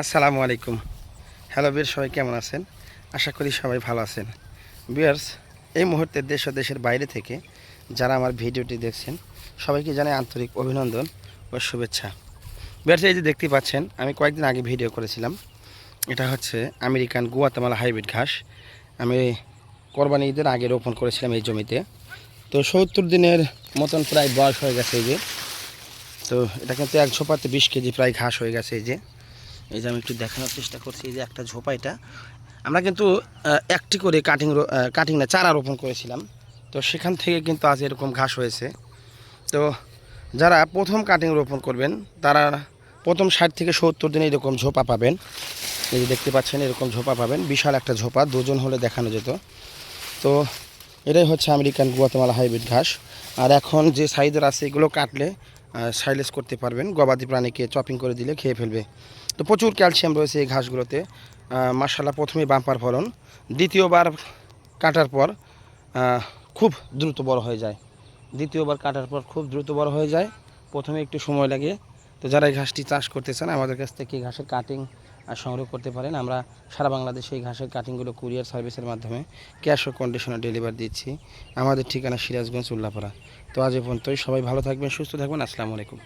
আসসালামু আলাইকুম। হ্যালো বীর সবাই কেমন আছেন? আশা করি সবাই ভালো আছেন। বিয়ার্স এই মুহূর্তে দেশ ও দেশের বাইরে থেকে যারা আমার ভিডিওটি দেখছেন, সবাইকে জানাই আন্তরিক অভিনন্দন ও শুভেচ্ছা। বিয়ার্স এই যে দেখতে পাচ্ছেন, আমি কয়েকদিন আগে ভিডিও করেছিলাম। এটা হচ্ছে আমেরিকান গুয়াতামালা হাইব্রিড ঘাস। আমি কোরবানি ঈদের আগে রোপণ করেছিলাম এই জমিতে। তো সত্তর দিনের মতন প্রায় বয়স হয়ে গেছে এই যে। তো এটা কিন্তু এক ঝোপাতে বিশ কেজি প্রায় ঘাস হয়ে গেছে এই যে। এই যে আমি একটু দেখানোর চেষ্টা করছি, এই যে একটা ঝোপা এটা। আমরা কিন্তু একটি করে কাটিং কাটিং না, চারা রোপণ করেছিলাম। তো সেখান থেকে কিন্তু আজ এরকম ঘাস হয়েছে। তো যারা প্রথম কাটিং রোপণ করবেন, তারা প্রথম ষাট থেকে সত্তর দিনে এরকম ঝোপা পাবেন। এই যে দেখতে পাচ্ছেন, এরকম ঝোপা পাবেন। বিশাল একটা ঝোপা, দুজন হলে দেখানো যেত। তো এটাই হচ্ছে আমেরিকান গুয়াতেমালা হাইব্রিড ঘাস। আর এখন যে সাইজের আছে, এগুলো কাটলে সাইলেস করতে পারবেন। গবাদি প্রাণীকে চপিং করে দিলে খেয়ে ফেলবে। তো প্রচুর ক্যালসিয়াম রয়েছে এই ঘাসগুলোতে। মাসাল্লাহ প্রথমে বাম্পার ফলন, দ্বিতীয়বার কাটার পর খুব দ্রুত বড় হয়ে যায়। দ্বিতীয়বার কাটার পর খুব দ্রুত বড় হয়ে যায়। প্রথমে একটু সময় লাগে। তো যারা এই ঘাসটি চাষ করতে চান, আমাদের কাছ থেকে ঘাসের কাটিং সংগ্রহ করতে পারেন। আমরা সারা বাংলাদেশে এই ঘাসের কাটিংগুলো কুরিয়ার সার্ভিসের মাধ্যমে ক্যাশ ও কন্ডিশনার ডেলিভারি দিচ্ছি। আমাদের ঠিকানা সিরাজগঞ্জ উল্লাপাড়া। তো আজ এ পর্যন্তই। সবাই ভালো থাকবেন, সুস্থ থাকবেন। আসসালামু আলাইকুম।